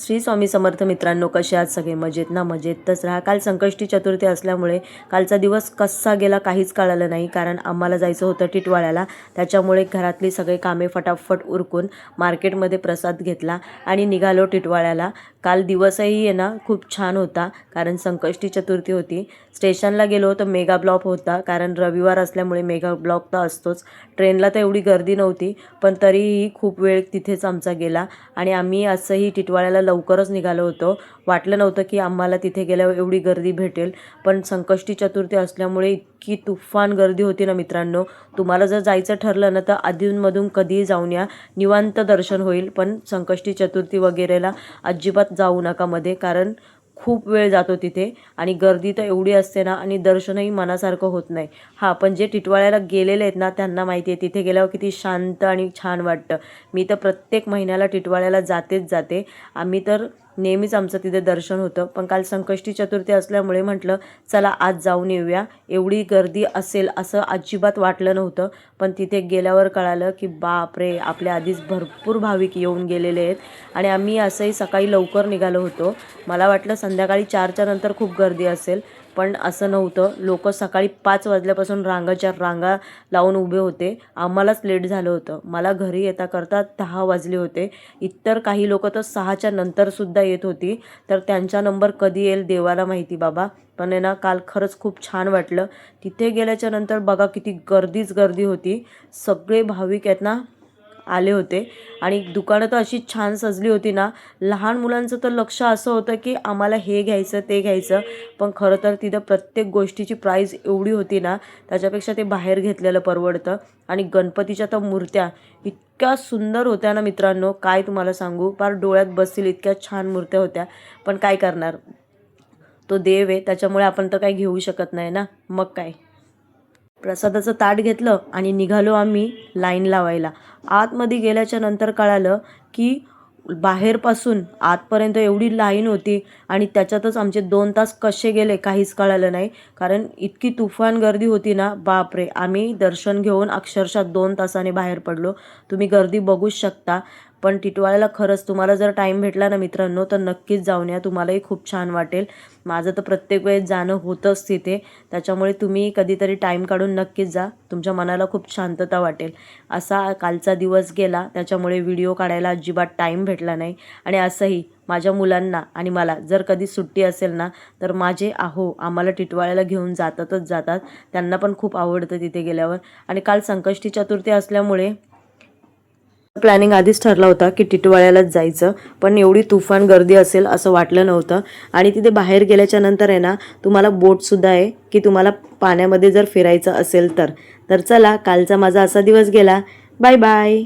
श्री स्वामी समर्थ मित्रांनो कसे आहात सगळे? मजेत ना? मजेतच राहा. काल संकष्टी चतुर्थी असल्यामुळे कालचा दिवस कसा गेला काहीच कळालं नाही. कारण आम्हाला जायचं होतं टिटवाळ्याला. त्याच्यामुळे घरातली सगळे कामे फटाफट उरकून मार्केटमध्ये प्रसाद घेतला आणि निघालो टिटवाळ्याला. काल दिवसही आहे ना खूप छान होता. कारण संकष्टी चतुर्थी होती. स्टेशनला गेलो तर मेगा ब्लॉक होता. कारण रविवार असल्यामुळे मेगा ब्लॉक तर असतोच. ट्रेनला तर एवढी गर्दी नव्हती पण तरीही खूप वेळ तिथेच आमचा गेला. आणि आम्ही असंही टिटवाळ्याला लवकरच निघालो होतो. वाटलं नव्हतं की आम्हाला तिथे गेल्यावर एवढी गर्दी भेटेल. पण संकष्टी चतुर्थी असल्यामुळे इतकी तुफान गर्दी होती ना मित्रांनो. तुम्हाला जर जायचं ठरलं ना तर आधीमधून कधीही जाऊन या. निवांत दर्शन होईल पण संकष्टी चतुर्थी वगैरेला अजिबात जाऊ नका मध्ये. कारण खूप वेळ जातो तिथे आणि गर्दी तर एवढी असते ना आणि दर्शनही मनासारखं होत नाही. हां पण जे टिटवाळ्याला गेलेले आहेत ना त्यांना माहिती आहे तिथे गेल्यावर किती शांत आणि छान वाटतं. मी तर प्रत्येक महिन्याला टिटवाळ्याला जातेच जाते. आम्ही तर नेहमीच आमचं तिथे दर्शन होतं. पण काल संकष्टी चतुर्थी असल्यामुळे म्हटलं चला आज जाऊन येऊया. एवढी गर्दी असेल असं अजिबात वाटलं नव्हतं. पण तिथे गेल्यावर कळालं की बापरे आपल्या आधीच भरपूर भाविक येऊन गेलेले आहेत. आणि आम्ही असंही सकाळी लवकर निघालो होतो. मला वाटलं संध्याकाळी चारच्या नंतर खूप गर्दी असेल. पण असं नव्हतं. लोक सकाळी पाच वाजल्यापासून रांगाच्या रांगा लावून उभे होते. आम्हालाच लेट झालं होतं. मला घरी येता करता दहा वाजले होते. इतर काही लोक तर सहाच्या नंतरसुद्धा येत होती. तर त्यांचा नंबर कधी येईल देवाला माहिती बाबा. पण आहे ना काल खरंच खूप छान वाटलं. तिथे गेल्याच्यानंतर बघा किती गर्दीच गर्दी होती. सगळे भाविक आहेत ना आले होते. आणि दुकानं तर अशी छान सजली होती ना. लहान मुलांचं तर लक्ष असं होतं की आम्हाला हे घ्यायचं ते घ्यायचं. पण खरं तर तिथं प्रत्येक गोष्टीची प्राईज एवढी होती ना त्याच्यापेक्षा ते बाहेर घेतलेलं परवडतं. आणि गणपतीच्या तर मूर्त्या इतक्या सुंदर होत्या ना मित्रांनो. काय तुम्हाला सांगू? फार डोळ्यात बसतील इतक्या छान मूर्त्या होत्या. पण काय करणार? तो देव आहे त्याच्यामुळे आपण तर काही घेऊ शकत नाही ना. मग काय? प्रसादाचं ताट घेतलं आणि निघालो आम्ही लाईन लावायला. आतमध्ये गेल्याच्यानंतर कळालं की बाहेरपासून आतपर्यंत एवढी लाईन होती आणि त्याच्यातच आमचे दोन तास कसे गेले काहीच कळालं नाही. कारण इतकी तुफान गर्दी होती ना बापरे. आम्ही दर्शन घेऊन अक्षरशः दोन तासाने बाहेर पडलो. तुम्ही गर्दी बघूच शकता. पण टिटवाळ्याला खरंच तुम्हाला जर टाईम भेटला ना मित्रांनो तर नक्कीच जाऊन या. तुम्हालाही खूप छान वाटेल. माझं तर प्रत्येक वेळेस जाणं होतंच तिथे. त्याच्यामुळे तुम्ही कधीतरी टाईम काढून नक्कीच जा. तुमच्या मनाला खूप शांतता वाटेल. असा कालचा दिवस गेला. त्याच्यामुळे व्हिडिओ काढायला अजिबात टाईम भेटला नाही. आणि असंही माझ्या मुलांना आणि मला जर कधी सुट्टी असेल ना तर माझे आहो आम्हाला टिटवाळ्याला घेऊन जातातच जातात. त्यांना पण खूप आवडतं तिथे गेल्यावर. आणि काल संकष्टी चतुर्थी असल्यामुळे प्लॅनिंग आधीच ठरला होता की टिटवाळ्यालाच जायचं पण एवढी तुफान गर्दी असेल असं वाटलं नव्हतं. आणि तिथे बाहेर गेल्याच्यानंतर आहे ना तुम्हाला बोटसुद्धा आहे की तुम्हाला पाण्यामध्ये जर फिरायचं असेल तर. तर चला कालचा माझा असा दिवस गेला. Bye bye